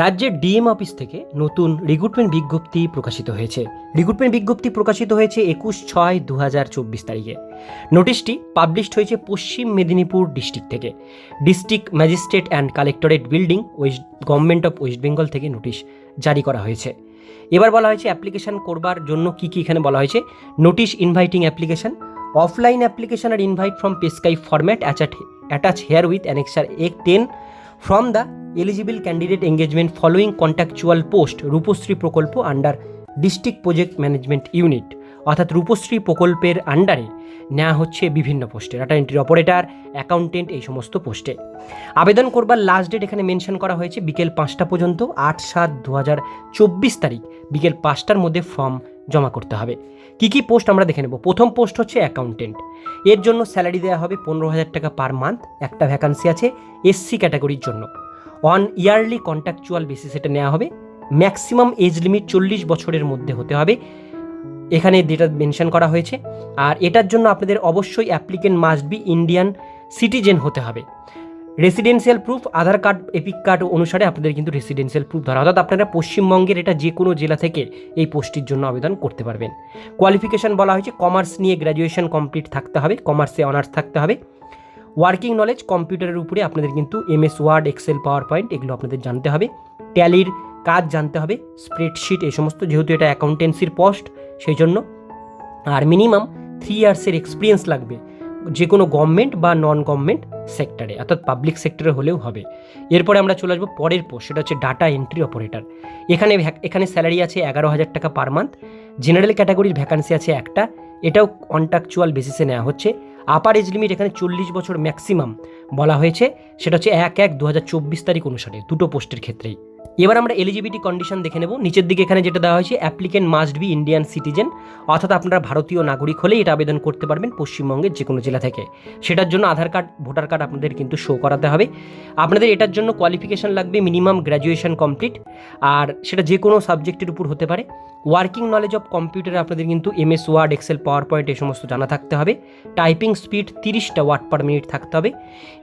রাজ্যের DM office থেকে নতুন রিক্রুটমেন্ট বিজ্ঞপ্তি প্রকাশিত হয়েছে। রিক্রুটমেন্ট বিজ্ঞপ্তি প্রকাশিত হয়েছে একুশ ছয় দু হাজার চব্বিশ তারিখে। নোটিশটি পাবলিশড হয়েছে পশ্চিম মেদিনীপুর ডিস্ট্রিক্ট থেকে। District magistrate and collectorate building, west, government of west Bengal থেকে নোটিশ জারি করা হয়েছে। এবার বলা হয়েছে অ্যাপ্লিকেশন করবার জন্য কি কি এখানে বলা হয়েছে। Notice inviting application, offline application R invite from পেসকাই format attach here with annexure A ten from the eligible candidate engagement following contractual post Rupashree প্রকল্প under district project management unit অর্থাৎ রূপশ্রী প্রকল্পের আন্ডারে নেওয়া হচ্ছে বিভিন্ন পোস্টে ডাটা এন্ট্রি অপারেটর অ্যাকাউন্টেন্ট এই সমস্ত পোস্টে আবেদন করবার লাস্ট ডেট এখানে মেনশন করা হয়েছে বিকেল পাঁচটা পর্যন্ত, আট সাত দু হাজার চব্বিশ তারিখ, বিকেল পাঁচটার মধ্যে ফর্ম জমা করতে হবে। কী কী পোস্ট আমরা দেখে নেব? প্রথম পোস্ট হচ্ছে অ্যাকাউন্টেন্ট। এর জন্য স্যালারি দেওয়া হবে পনেরো হাজার টাকা পার মান্থ। একটা ভ্যাকান্সি আছে এসসি ক্যাটাগরির জন্য। অন ইয়ারলি কন্ট্রাকচুয়াল বেসিস এটা নেওয়া হবে। ম্যাক্সিমাম এজ লিমিট চল্লিশ বছরের মধ্যে হতে হবে। এখানে যেটা মেনশন করা হয়েছে। আর এটার জন্য আপনাদের অবশ্যই applicant must be Indian citizen হতে হবে। Residential proof Aadhaar card EPIC card অনুসারে আপনাদের কিন্তু রেসিডেন্সিয়াল প্রুফ ধরা অর্থাৎ আপনারা পশ্চিমবঙ্গের এটা যে কোনো জেলা থেকে এই পোস্টটির জন্য আবেদন করতে পারবেন। কোয়ালিফিকেশন বলা হয়েছে কমার্স নিয়ে গ্র্যাজুয়েশন কমপ্লিট থাকতে হবে কমার্সে অনার্স থাকতে হবে। ওয়ার্কিং নলেজ কম্পিউটারের উপরে আপনাদের কিন্তু MS word excel power point এগুলো আপনাদের জানতে হবে। ট্যালির কাজ জানতে হবে স্প্রেডশিট এই সমস্ত, যেহেতু এটা অ্যাকাউন্টেন্সির পোস্ট সেই জন্য। আর মিনিমাম থ্রি ইয়ার্সের এক্সপিরিয়েন্স লাগবে, যে কোনো গভর্নমেন্ট বা নন গভর্নমেন্ট সেক্টরে অর্থাৎ পাবলিক সেক্টরে হলেও হবে। এরপরে আমরা চলে আসব পরের পোস্ট সেটা হচ্ছে ডাটা এন্ট্রি অপারেটর এখানে এখানে স্যালারি আছে এগারো হাজার টাকা পার মান্থ জেনারেল ক্যাটাগরির ভ্যাকান্সি আছে একটা। এটাও কন্ট্রাকচুয়াল বেসিসে নেওয়া হচ্ছে। আপার এজ লিমিট এখানে চল্লিশ বছর ম্যাক্সিমাম বলা হয়েছে। সেটা হচ্ছে এক এক দু তারিখ অনুসারে, দুটো পোস্টের ক্ষেত্রেই। এবার আমরা এলিজিবিলিটি কন্ডিশন দেখে নেব। নিচের দিকে এখানে যেটা দেওয়া হয়েছে, applicant must be Indian citizen. অর্থাৎ আপনারা ভারতীয় নাগরিক হলেই এটা আবেদন করতে পারবেন পশ্চিমবঙ্গের যে কোনো জেলা থেকে। সেটার জন্য আধার কার্ড, ভোটার কার্ড আপনাদের কিন্তু শো করাতে হবে। আপনাদের এটার জন্য কোয়ালিফিকেশন লাগবে মিনিমাম গ্র্যাজুয়েশন কমপ্লিট আর সেটা যে কোনো সাবজেক্টের উপর হতে পারে। ওয়ার্কিং নলেজ অফ কম্পিউটারে আপনাদের কিন্তু MS word Excel power point এ সমস্ত জানা থাকতে হবে। টাইপিং স্পিড তিরিশটা ওয়ার্ড পার মিনিট থাকতে হবে।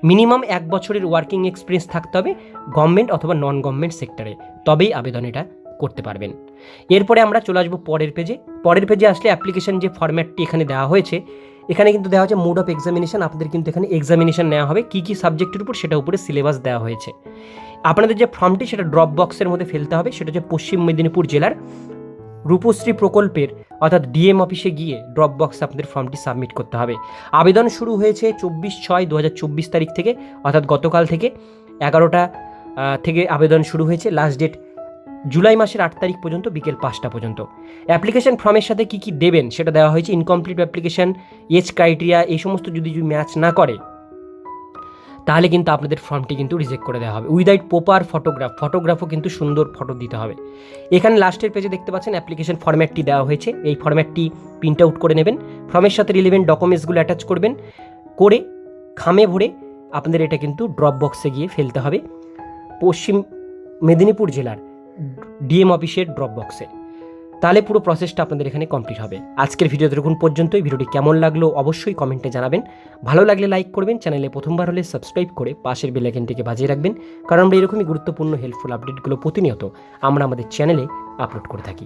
মিনিমাম এক বছরের ওয়ার্কিং এক্সপিরিয়েন্স থাকতে হবে। গভর্নমেন্ট অথবা নন গভর্নমেন্ট সেক্টরে তবেই আবেদন এটা করতে পারবেন। এরপরে আমরা চলে আসব পরের পেজে পরের পেজে আসলে অ্যাপ্লিকেশন যে ফরম্যাটটি এখানে দেওয়া হয়েছে, এখানে কিন্তু দেওয়া হচ্ছে মোড অফ এক্সামিনেশন আপনাদের কিন্তু এখানে এক্সামিনেশন নেওয়া হবে, কী কী সাবজেক্টের উপর সেটা উপরে সিলেবাস দেওয়া হয়েছে। আপনাদের যে ফর্মটি সেটা ড্রপ বক্সের মধ্যে ফেলতে হবে। সেটা হচ্ছে পশ্চিম মেদিনীপুর জেলার রূপশ্রী প্রকল্পের, অর্থাৎ ডিএম অফিসে গিয়ে ড্রপ বক্সে আপনাদের ফর্মটি সাবমিট করতে হবে। আবেদন শুরু হয়েছে চব্বিশ ছয় দু তারিখ থেকে, অর্থাৎ গতকাল থেকে এগারোটা থেকে আবেদন শুরু হয়েছে লাস্ট ডেট জুলাই মাসের আট তারিখ পর্যন্ত, বিকেল পাঁচটা পর্যন্ত। অ্যাপ্লিকেশন ফর্মের সাথে কী কী দেবেন সেটা দেওয়া হয়েছে ইনকমপ্লিট অ্যাপ্লিকেশন এজ ক্রাইটেরিয়া এই সমস্ত যদি ম্যাচ না করে, তাহলে কিন্তু আপনাদের ফর্মটি কিন্তু রিজেক্ট করে দেওয়া হবে। উইদাউট প্রপার ফটোগ্রাফ ফটোগ্রাফও কিন্তু সুন্দর ফটো দিতে হবে। এখানে লাস্টের পেজে দেখতে পাচ্ছেন অ্যাপ্লিকেশন ফর্ম্যাটটি দেওয়া হয়েছে। এই ফর্ম্যাটটি প্রিন্ট আউট করে নেবেন। ফর্মের সাথে রিলেভেন্ট ডকুমেন্টসগুলো অ্যাটাচ করবেন। করে খামে ভরে আপনাদের এটা কিন্তু ড্রপ বক্সে গিয়ে ফেলতে হবে। পশ্চিম মেদিনীপুর জেলার ডিএম অফিসের ড্রপ বক্সে তাহলে পুরো প্রসেসটা আপনাদের এখানে কমপ্লিট হবে। আজকের ভিডিও দেখুন পর্যন্তই। ভিডিওটি কেমন লাগল অবশ্যই কমেন্টে জানাবেন। ভালো লাগলে লাইক করবেন। চ্যানেলে প্রথমবার হলে সাবস্ক্রাইব করে পাশের বেলাইকেনটিকে বাজিয়ে রাখবেন। কারণ আমরা এরকমই গুরুত্বপূর্ণ হেল্পফুল আপডেটগুলো প্রতিনিয়ত আমরা আমাদের চ্যানেলে আপলোড করে থাকি।